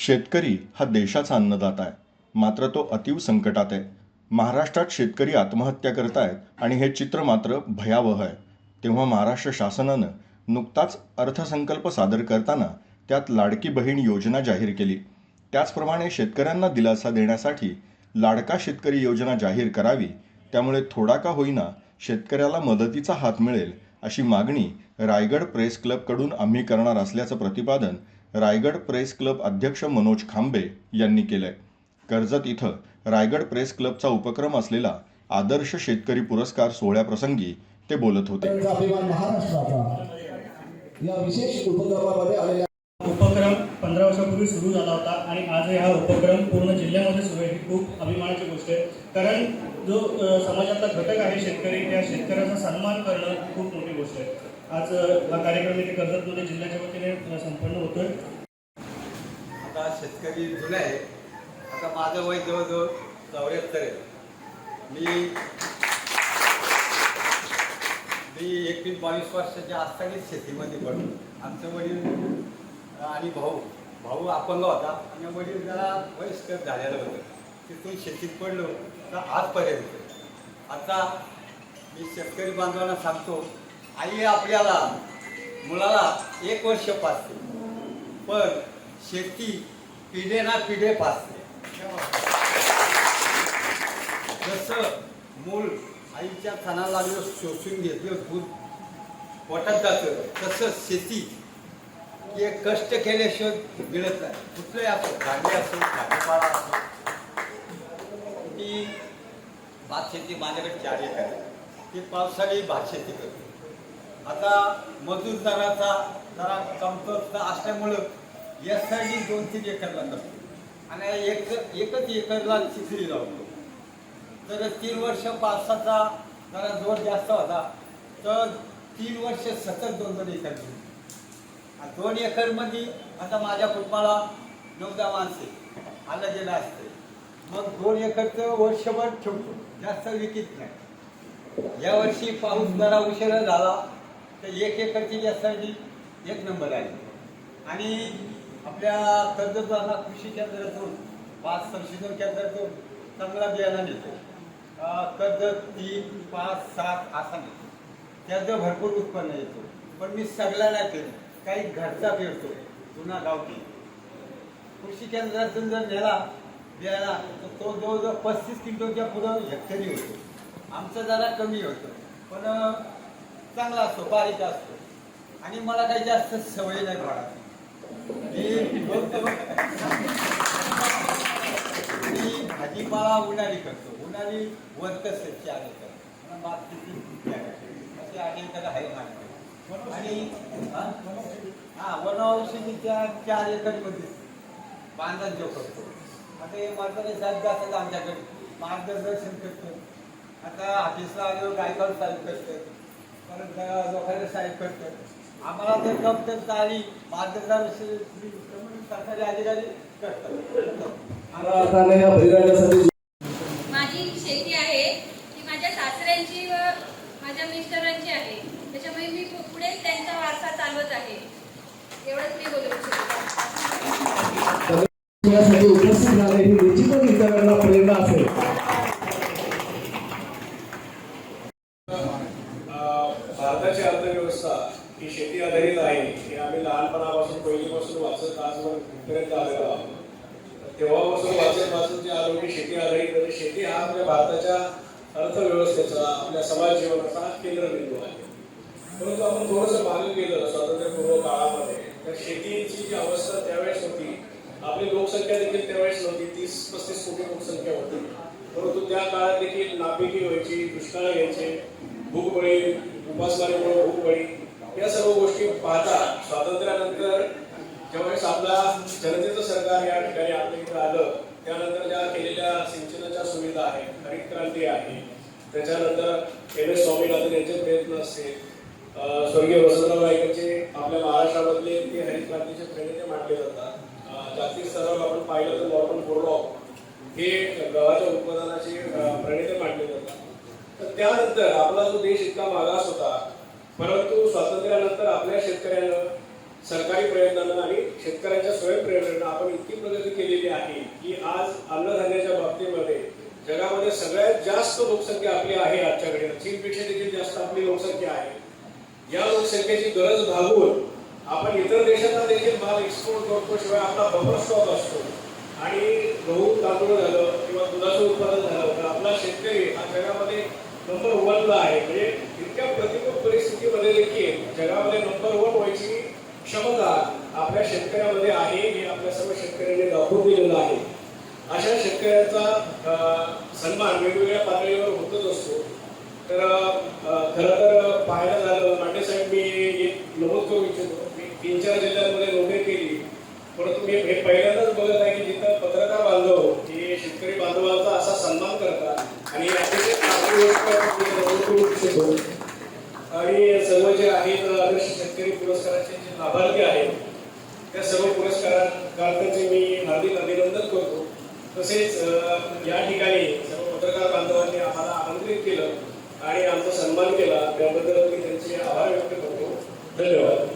शेतकरी हा देशाचा अन्नदाता आहे. मात्र तो अतीव संकटात आहे. महाराष्ट्रात शेतकरी आत्महत्या करत आहेत आणि हे चित्र मात्र भयावह आहे. तेव्हा महाराष्ट्र शासनानं नुकताच अर्थसंकल्प सादर करताना त्यात लाडकी बहीण योजना जाहीर केली. त्याचप्रमाणे शेतकऱ्यांना दिलासा देण्यासाठी लाडका शेतकरी योजना जाहीर करावी त्यामुळे थोडा का होईना शेतकऱ्याला मदतीचा हात मिळेल अशी मागणी रायगड प्रेस क्लबकडून आम्ही करणार असल्याचं प्रतिपादन रायगड प्रेस क्लब अध्यक्ष मनोज खांबे यांनी केलंय. कर्जत इथं रायगड प्रेस क्लबचा उपक्रम असलेला आदर्श शेतकरी पुरस्कार सोहळ्याप्रसंगी ते बोलत होते. उपक्रम पंधरा वर्षापूर्वी सुरू झाला होता आणि आज हा उपक्रम पूर्ण जिल्ह्यामध्ये सुरू आहे. ही खूप अभिमानाची गोष्ट आहे. कारण जो समाजातला घटक आहे शेतकरी त्या शेतकऱ्याचा सन्मान करणं खूप मोठी गोष्ट आहे. आज हा कार्यक्रम इथे कर्जतमध्ये जिल्ह्याच्या वतीने संपन्न होतोय. आता शेतकरी जुने आहे आता माझं वय जवळजवळ चौऱ्याहत्तर आहे. मी मी एकवीस बावीस वर्षाच्या असतानाच शेतीमध्ये पडलो. आमचं वडील आणि भाऊ भाऊ अपंग होता. आणि वडील जरा वयस्कर झालेलं होतं. तिथून शेतीत पडलो. तर आजपर्यंत आता मी शेतकरी बांधवांना सांगतो आई आपल्याला मुलाला एक वर्ष पाचते पण शेती पिढे ना पिढे पाचते जसं मूल आईच्या खानाला लागलं शोषून घेतलं दूध वाटत जातं तसं शेती हे कष्ट केल्याशिवाय मिळत नाही. कुठलंही असो भांडे असो भाजीपाला असो ती भात शेती माझ्याकडे चार एकर ते ती पावसाळी भात शेती करतो. आता मजूर दराचा जरा कमतरता असल्यामुळं यासाठी दोन तीन एकरला करतो आणि एक एकच एकरला चिखली लावतो. तर तीन वर्ष पावसाचा जरा जोर जास्त होता तर तीन वर्ष सतत दोन दोन एकर घेऊ दोन एकरमध्ये आता माझ्या कुटुंबाला नऊ दहा माणसे आलं गेलं असते. मग दोन एकरचं वर्षभर ठेवतो. जास्त विकत नाही. यावर्षी पाऊस जरा उशिरा झाला. तर एक एकरची यासाठी एक नंबर आहे. आणि आपल्या कर्जदारांना कृषी केंद्रातून पाच संशोधन केंद्रातून चांगला बियाणा मिळतो. कर्ज तीन पाच सात असा मिळतो. त्याचं भरपूर उत्पन्न येतो. पण मी सगळ्या नाही काही घरचा पेरतो जुना गावठी कृषी केंद्रातून जर नेला बियाणा तर तो जवळजवळ पस्तीस किलोच्या पुढं हेक्टरी होतो. आमचं जरा कमी होतं. पण चांगला असतो बारीक असतो. आणि मला काही जास्त सवय नाही पडत मी मी भाजीपाला उन्हाळी करतो. उन्हाळी वर्कस चार एकर आणि बाकीची असे आठ एकर आहे माझ्याकडे आणि हा? हा वनौषधीच्या चार एकरमध्ये बांधण जो करतो. आता हे म्हातारे साहेब असतात आमच्याकडे. मार्गदर्शन करतो. आता ऑफिसला आलो गायकवाड चालू करतात परत लोकांना साहेब करतात. आम्हाला जर कमतरता आली मार्गदर्शन सरकारी अधिकारी करतात. माझी शेती आहे ती माझ्या सासऱ्यांची व माझ्या मिस्टरांची आहे. त्याच्यामुळे मी पुढे त्यांचा वारसा चालवत आहे. एवढंच मी बोलू इच्छिते. यासाठी उपस्थित झाले ही निश्चितच इतरांना प्रेरणा असेल. भारताची अर्थव्यवस्था ही शेती आधारित आहे हे आम्ही लहानपणापासून पहिलीपासून वाचत आजवर इथपर्यंत आलेलो आहोत. तेव्हापासून वाचत वाचत जे आलो की शेती आधारित म्हणजे शेती हा आपल्या भारताच्या अर्थव्यवस्थेचा आपल्या समाज जीवनाचा केंद्रबिंदू आहे. परंतु आपण थोडंसं मागे गेलं स्वातंत्र्यपूर्व काळामध्ये तर शेतीची जी अवस्था त्यावेळेस होती आपली लोकसंख्या देखील त्यावेळेस नव्हती तीस पस्तीस कोटी लोकसंख्या होती. परंतु त्या काळात देखील नापिकी व्हायची दुष्काळ घ्यायचे भूकबळी उपासमारीमुळे भूकबळी या सर्व गोष्टी पाहता स्वातंत्र्यानंतर ज्यावेळेस आपला जनतेचं सरकार या ठिकाणी आपल्या इथं आलं त्यानंतर ज्या केलेल्या सिंचनाच्या सुविधा आहेत हरित क्रांती आहे त्याच्यानंतर एम एस स्वामीनाथन यांचे प्रयत्न असतील स्वर्गीय वसंतराव नाईकांचे आपल्या महाराष्ट्रामधले ते हरित क्रांतीचे प्रणेते मानले जातात जागतिक स्तरावर आपण पाहिलं तर मॉडर्न बोर्डॉक हे गव्हाच्या उत्पादनाचे अं, प्रणेते मानले जातात. त्यानंतर आपला जो देश इतका मागास होता परंतु स्वातंत्र्यानंतर आपल्या शेतकऱ्यांना सरकारी प्रयत्नांना आणि शेतकऱ्यांच्या स्वयंप्रेरणेनं आपण इतकी प्रगती केलेली आहे की आज अन्नधान्याच्या बाबतीमध्ये जगामध्ये सगळ्यात जास्त लोकसंख्या आपली आहे आजच्याकडे. चीनपेक्षा देखील जास्त आपली लोकसंख्या आहे. या लोकसंख्येची गरज भागवून आपण इतर देशांना देखील माल एक्सपोर्ट करतो शिवाय आपला बफर स्टॉक असतो. आणि गहू तांदूळ झालं किंवा दुधाचं उत्पादन झालं तर आपला शेतकरी हा जगामध्ये नंबर वनला आहे. म्हणजे इतक्या प्रतिकूल परिस्थितीमध्ये देखील जगामध्ये नंबर वन व्हायची क्षमता आपल्या शेतकऱ्यामध्ये आहे. हे आपल्या सर्व शेतकऱ्यांनी दाखवून दिलेलं आहे. अशा शेतकऱ्यांचा सन्मान वेगवेगळ्या पातळीवर होतच असतो. तर खरं तर पाहायला झालं पांडे साहेब मी एक नमूद करू इच्छितो. मी तीन चार जिल्ह्यांमध्ये नोंदणी केली. परंतु मी हे पहिल्यांदाच बघत आहे की जिथं पत्रकार बांधव हे शेतकरी बांधवांचा असा सन्मान करतात आणि आणि सर्व जे आहेत आदर्श शेतकरी पुरस्काराचे जे लाभार्थी आहेत त्या सर्व पुरस्कारांचे मी हार्दिक अभिनंदन करतो. तसेच या ठिकाणी पत्रकार बांधवांनी आम्हाला आमंत्रित केलं आणि आमचा सन्मान केला. त्याबद्दल मी त्यांचे आभार व्यक्त करतो. धन्यवाद.